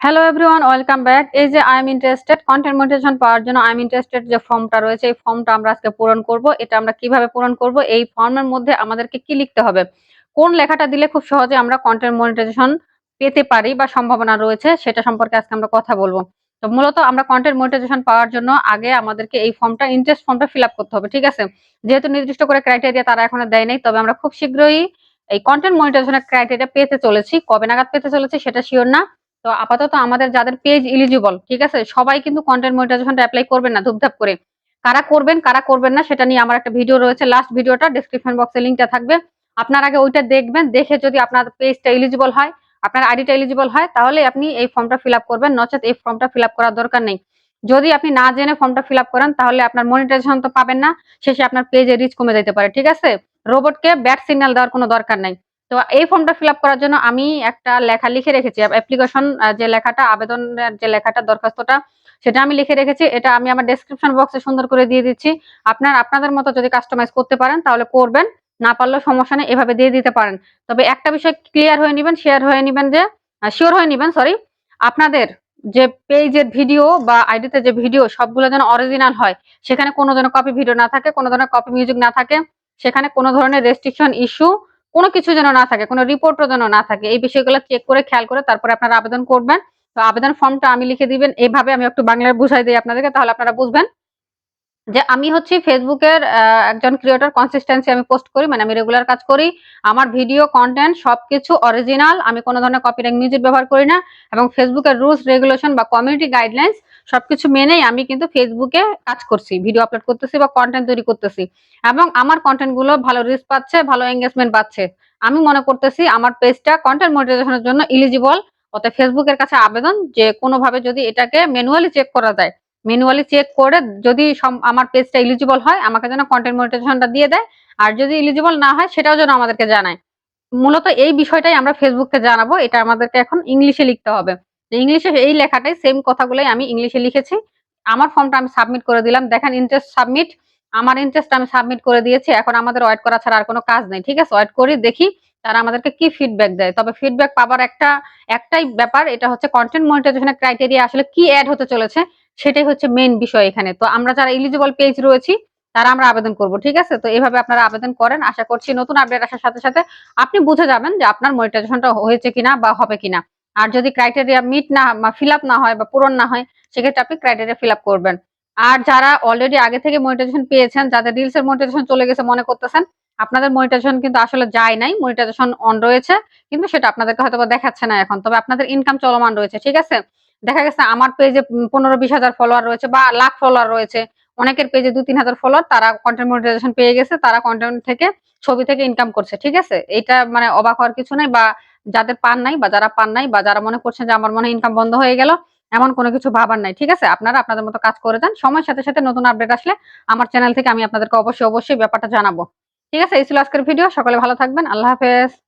Hello everyone welcome back এই যে I am interested content motivation পাওয়ার জন্য আই এম ইন্টারেস্টেড যে ফর্মটা রয়েছে, এই ফর্মটা আমরা আজকে পূরণ করব। এটা আমরা কীভাবে পূরণ করব? এই ফর্মের মধ্যে আমাদেরকে কি লিখতে হবে? কোন লেখাটা দিলে খুব সহজে আমরা কন্টেন্ট মনিটাইজেশন পেতে পারি বা সম্ভাবনা রয়েছে, সেটা সম্পর্কে আজকে আমরা কথা বলব। তো মূলত আমরা কন্টেন্ট মনিটাইজেশন পাওয়ার জন্য আগে আমাদেরকে এই ফর্মটা ইন্টারেস্ট ফর্মটা ফিল করতে হবে, ঠিক আছে? যেহেতু নির্দিষ্ট করে ক্রাইটেরিয়া তারা এখনও দেয় নাই, তবে আমরা খুব শীঘ্রই এই কন্টেন্ট মনিটাইজেশনের ক্রাইটেরিয়া পেতে চলেছি। কবে নাগাদ পেতে চলেছি সেটা শিওর না। তো আপাতত আমাদের যাদের পেজ ইলিজিবল ঠিক আছে? সবাই কিন্তু কন্টেন্ট মনিটাইজেশনটা অ্যাপ্লাই করবেন না, ধুপধাপ করে। কারা করবেন কারা করবেন না, সেটা নিয়ে আমার একটা ভিডিও রয়েছে। লাস্ট ভিডিওটা ডেসক্রিপশন বক্সে লিঙ্কটা থাকবে। আপনার আগে ওইটা দেখবেন, দেখে যদি আপনার পেজটা ইলিজিবল হয়, আপনার আইডিটা এলিজিবল হয়, তাহলে আপনি এই ফর্মটা ফিল করবেন। নচেত এই ফর্মটা ফিল করার দরকার নেই। যদি আপনি না জেনে ফর্মটা ফিল করেন, তাহলে আপনার মনিটাইজেশন তো পাবেন না। শেষে আপনার পেজে রিচ কমে যেতে পারে, ঠিক আছে? রোবটকে ব্যাট সিগন্যাল দেওয়ার কোনো দরকার নাই। তো এই ফর্মটা ফিল করার জন্য আমি একটা লেখা লিখে রেখেছি। অ্যাপ্লিকেশন যে লেখাটা, আবেদনের যে লেখাটা দরখাস্তটা, সেটা আমি লিখে রেখেছি। এটা আমি আমার ডেসক্রিপশন বক্সে সুন্দর করে দিয়ে দিচ্ছি। আপনার, আপনাদের মতো যদি কাস্টমাইজ করতে পারেন, তাহলে করবেন। না পারলেও সমস্যা নেই, এভাবে দিয়ে দিতে পারেন। তবে একটা বিষয় ক্লিয়ার হয়ে নেবেন শেয়ার হয়ে নেবেন যে শিওর হয়ে নেবেন সরি আপনাদের যে পেজের ভিডিও বা আইডিতে যে ভিডিও সবগুলো যেন অরিজিনাল হয়। সেখানে কোনো যেন কপি ভিডিও না থাকে, কোনো ধরনের কপি মিউজিক না থাকে। সেখানে কোনো ধরনের রেস্ট্রিকশন ইস্যু কোনো কিছু যেন না থাকে, কোনো রিপোর্টও যেন না থাকে, এই বিষয়গুলো চেক করে, খেয়াল করে তারপরে আপনারা আবেদন করবেন। তো আবেদন ফর্মটা আমি লিখে দিবেন। এইভাবে আমি একটু বাংলায় বুঝাই দিই আপনাদেরকে, তাহলে আপনারা বুঝবেন। যে আমি হচ্ছি ফেসবুকের একজন ক্রিয়েটর কনসিস্টেন্সি আমি পোস্ট করি মানে আমি রেগুলার কাজ করি। আমার ভিডিও কন্টেন্ট সবকিছু অরিজিনাল আমি কোনো ধরনের কপিরাইট মিউজিক ব্যবহার করি না। এবং ফেসবুকের রুলস রেগুলেশন বা কমিউনিটি গাইডলাইন্স সবকিছু মেনেই আমি কিন্তু ফেসবুকে কাজ করছি ভিডিও আপলোড করতেছি বা কন্টেন্ট তৈরি করতেছি। এবং আমার কন্টেন্টগুলো ভালো রিচ পাচ্ছে, ভালো এঙ্গেজমেন্ট পাচ্ছে। আমি মনে করতেছি আমার পেজটা কন্টেন্ট মনিটাইজেশনের জন্য ইলিজিবল অর্থাৎ ফেসবুকের কাছে আবেদন যে কোনোভাবে যদি এটাকে ম্যানুয়ালি চেক করা যায়। ম্যানুয়ালি চেক করে যদি আমার পেজটা ইলিজিবল হয়, আমাকে যেন কন্টেন্ট মনিটাইজেশনটা দিয়ে দেয়। আর যদি ইলিজিবল না হয়, সেটাও যেন আমাদেরকে জানায়। মূলত এই বিষয়টাই আমরা ফেসবুককে জানাব, এটা আমাদেরকে এখন ইংলিশে লিখতে হবে। ইংলিশে এই লেখাটাই সেম কথাগুলোই আমি ইংলিশে লিখেছি। আমার ফর্মটা আমি সাবমিট করে দিলাম। দেখেন ইন্টারেস্ট সাবমিট আমার ইন্টারেস্ট আমি সাবমিট করে দিয়েছি। এখন আমাদের ওয়েট করা ছাড়া আর কোনো কাজ নেই। ঠিক আছে? ওয়েট করি, দেখি তারা আমাদেরকে কি ফিডব্যাক দেয়। তবে ফিডব্যাক পাবার একটা, একটাই ব্যাপার, এটা হচ্ছে কন্টেন্ট মনিটাইজেশনের ক্রাইটেরিয়া আসলে কি অ্যাড হতে চলেছে, সেটাই হচ্ছে মেইন বিষয় এখানে। তো আমরা যারা এলিজিবল পেজ রয়েছি, তারা আমরা আবেদন করব, ঠিক আছে? তো এইভাবে আপনারা আবেদন করেন। আশা করছি নতুন আপডেট আসার সাথে সাথে আপনি বুঝে যাবেন যে আপনার মনিটাইজেশনটা হয়েছে কিনা বা হবে কিনা। আর যদি ক্রাইটেরিয়া মিট না, বা ফিল না হয় বা পূরণ না হয়, সেক্ষেত্রে আপনি ক্রাইটেরিয়া ফিল করবেন। আর যারা অলরেডি আগে থেকে মনিটাইজেশন পেয়েছেন, যাদের রিলস এর মনিটাইজেশন চলে গেছে মনে করতেছেন, আপনাদের মনিটাইজেশন কিন্তু আসলে যায় নাই মনিটাইজেশন অন রয়েছে, কিন্তু সেটা আপনাদেরকে হয়তো দেখাচ্ছে না এখন। তবে আপনাদের ইনকাম চলমান রয়েছে, ঠিক আছে? দেখা গেছে আমার পেজে পনেরো বিশ হাজার ফলোয়ার রয়েছে, বা লাখ ফলোয়ার রয়েছে। অনেকের পেজে দু তিন হাজার ফলোয়ার তারা কন্টেন্ট মনিটাইজেশন পেয়ে গেছে, তারা কন্টেন্ট থেকে ছবি থেকে ইনকাম করছে, ঠিক আছে? এটা মানে অবাক হওয়ার কিছু নাই, বা যাদের পান নাই বা যারা পান নাই বা যারা মনে করছেন যে আমার মনে ইনকাম বন্ধ হয়ে গেল, এমন কোনো কিছু ভাবার নাই, ঠিক আছে? আপনারা আপনাদের মতো কাজ করে যান। সময়ের সাথে সাথে নতুন আপডেট আসলে আমার চ্যানেল থেকে আমি আপনাদেরকে অবশ্যই অবশ্যই ব্যাপারটা জানাব। ঠিক আছে? এই ছিল আজকের ভিডিও সকলে ভালো থাকবেন। আল্লাহ হাফেজ।